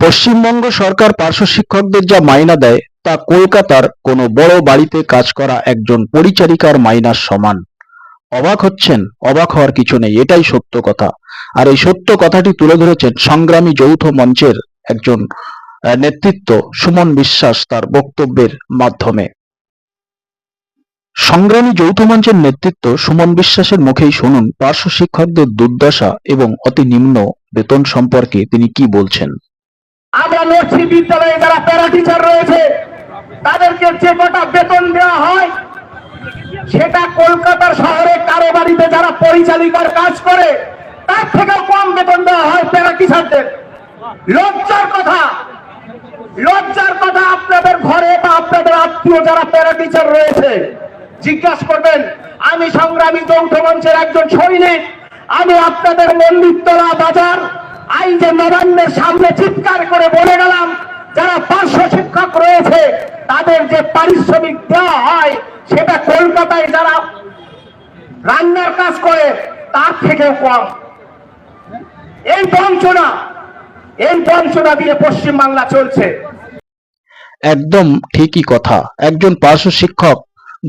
পশ্চিমবঙ্গ সরকার পার্শ্ব শিক্ষকদের যা মাইনা দেয়, তা কলকাতার কোনো বড় বাড়িতে কাজ করা একজন পরিচারিকার মাইনার সমান। অবাক হচ্ছেন, অবাক হওয়ার কিছু নেই, এটাই সত্য কথা। আর এই সত্য কথাটি তুলে ধরেছেন সংগ্রামী যৌথ মঞ্চের একজন নেতৃত্ব সুমন বিশ্বাস তার বক্তব্যের মাধ্যমে। সংগ্রামী যৌথ মঞ্চের নেতৃত্ব সুমন বিশ্বাসের মুখেই শুনুন, পার্শ্ব শিক্ষকদের দুর্দশা এবং অতি নিম্ন বেতন সম্পর্কে তিনি কি বলছেন। আমরা নরসি বিদ্যালয়ে যারা প্যারা টিচার রয়েছে, তাদেরকে যে কটা বেতন দেওয়া হয়, সেটা কলকাতার শহরে কারও বাড়িতে যারা পরিচালিকার কাজ করে, তার থেকেও কম বেতন দেওয়া হয় প্যারা টিচারদের। লজ্জার কথা লজ্জার কথা আপনাদের ঘরে বা আপনাদের আত্মীয় যারা প্যারা টিচার রয়েছে, জিজ্ঞাসা করবেন, আমি সংগ্রামী যৌথ মঞ্চের একজন সৈনিক, আমি আপনাদের মন্দিরতলা বাজার আই যে নবান্নের সামনে চিৎকার করে বলে গেলাম, যারা পার্শ্ব শিক্ষক রয়েছে, তাদের যে পারিশ্রমিক দেওয়া হয়, সেটা কলকাতায় যারা রান্নার কাজ করে, তার থেকেও কম। এই বঞ্চনা এই বঞ্চনা দিয়ে পশ্চিমবাংলা চলছে। একদম ঠিকই কথা। একজন পার্শ্ব শিক্ষক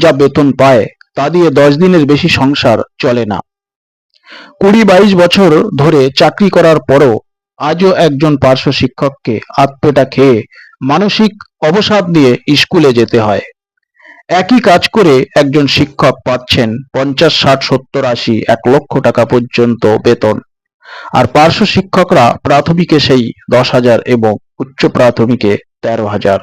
যা বেতন পায়, তা দিয়ে দশ দিনের বেশি সংসার চলে না। কুড়ি বাইশ বছর ধরে চাকরি করার পরও আজও একজন পার্শ্ব শিক্ষককে আত্মেটা খেয়ে মানসিক অবসাদ দিয়ে স্কুলে যেতে হয়। একই কাজ করে একজন শিক্ষক পাচ্ছেন পঞ্চাশ, ষাট, সত্তর, আশি, এক লক্ষ টাকা পর্যন্ত বেতন। আর পার্শ্ব শিক্ষকরা প্রাথমিকে সেই দশ হাজার এবং উচ্চ প্রাথমিকে তেরো হাজার।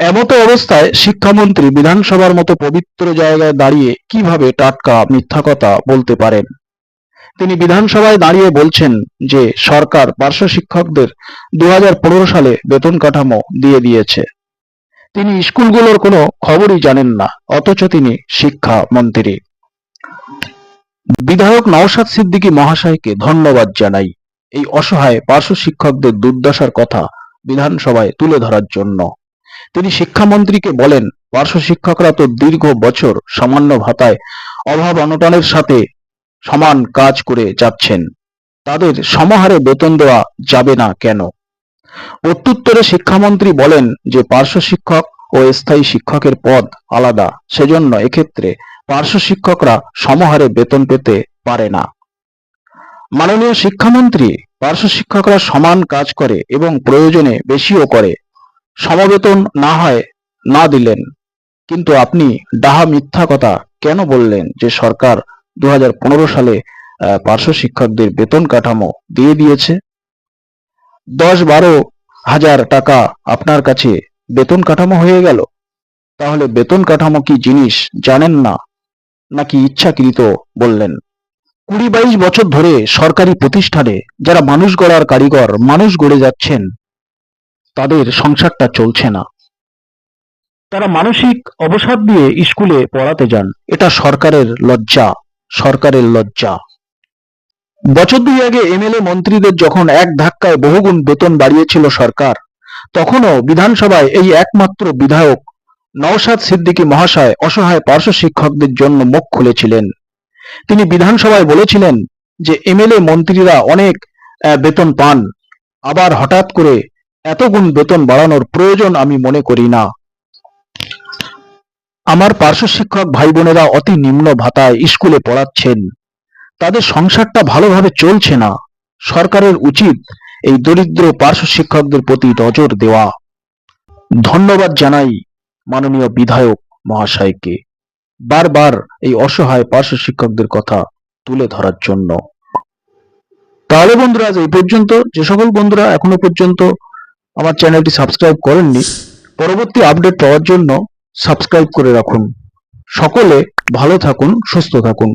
এমতো অবস্থায় শিক্ষামন্ত্রী বিধানসভার মতো পবিত্র জায়গায় দাঁড়িয়ে কীভাবে টাটকা মিথ্যা কথা বলতে পারেন? তিনি বিধানসভায় দাঁড়িয়ে বলছেন যে, সরকার পার্শ্ব শিক্ষকদের দু হাজার পনেরো সালে বেতন কাঠামো দিয়ে দিয়েছে। তিনি স্কুলগুলোর কোনো খবরই জানেন না, অথচ তিনি শিক্ষামন্ত্রী। বিধায়ক নওশাদ সিদ্দিকী মহাশয়কে ধন্যবাদ জানাই এই অসহায় পার্শ্ব শিক্ষকদের দুর্দশার কথা বিধানসভায় তুলে ধরার জন্য। তিনি শিক্ষামন্ত্রীকে বলেন, পার্শ্ব শিক্ষকরা তো দীর্ঘ বছর সামান্য ভাতায় অভাব অনটনের সাথে সমান কাজ করে যাচ্ছেন। তাদের সমাহারে বেতন দেওয়া যাবে না কেন? প্রত্যুত্তরে শিক্ষামন্ত্রী বলেন যে, পার্শ্ব শিক্ষক ও স্থায়ী শিক্ষকের পদ আলাদা। সেজন্য এক্ষেত্রে পার্শ্ব শিক্ষকরা সমাহারে বেতন পেতে পারে না। মাননীয় শিক্ষামন্ত্রী, পার্শ্ব শিক্ষকরা সমান কাজ করে এবং প্রয়োজনে বেশিও করে। সমবেতন না হয়, না দিলেন। কিন্তু আপনি ডাহা মিথ্যা কথা কেন বললেন যে সরকার দু হাজার পনেরো সালে পার্শ্ব শিক্ষকদের বেতন কাঠামো দিয়ে দিয়েছে? দশ বারো হাজার টাকা আপনার কাছে বেতন কাঠামো হয়ে গেল? তাহলে বেতন কাঠামো কি জিনিস জানেন না? নাকি ইচ্ছাকৃত বললেন? কুড়ি বাইশ বছর ধরে সরকারি প্রতিষ্ঠানে যারা মানুষ গড়ার কারিগর, মানুষ গড়ে যাচ্ছেন তাদের সংসারটা চলছে না। তারা মানসিক অবসাদ দিয়ে স্কুলে পড়াতে যান। এটা সরকারের লজ্জা সরকারের লজ্জা। বছর দুই আগে এমএলএ মন্ত্রীদের যখন এক ধাক্কায় বহুগুণ বেতন বাড়িয়েছিল সরকার, তখনও বিধানসভায় এই একমাত্র বিধায়ক নওশাদ সিদ্দিকী মহাশয় অসহায় পার্শ্ব শিক্ষকদের জন্য মুখ খুলেছিলেন। তিনি বিধানসভায় বলেছিলেন যে, এমএলএ মন্ত্রীরা অনেক বেতন পান। আবার হঠাৎ করে এত গুণ বেতন বাড়ানোর প্রয়োজন আমি মনে করি না। আমার পার্শ্ব শিক্ষক ভাই বোনেরা অতি নিম্ন ভাতায় স্কুলে পড়াচ্ছেন। তাদের সংসারটা ভালোভাবে চলছে না। সরকারের উচিত এই দরিদ্র পার্শ্ব শিক্ষকদের প্রতি নজর দেওয়া। ধন্যবাদ জানাই মাননীয় বিধায়ক মহাশয়কে। বারবার এই অসহায় পার্শ্ব শিক্ষকদের কথা তুলে ধরার জন্য। তাহলে বন্ধুরা, আজ এই পর্যন্ত। যে সকল বন্ধুরা এখনও পর্যন্ত আমার চ্যানেলটি সাবস্ক্রাইব করেননি, পরবর্তী আপডেট পাওয়ার জন্য সাবস্ক্রাইব করে রাখুন। সকলে ভালো থাকুন, সুস্থ থাকুন।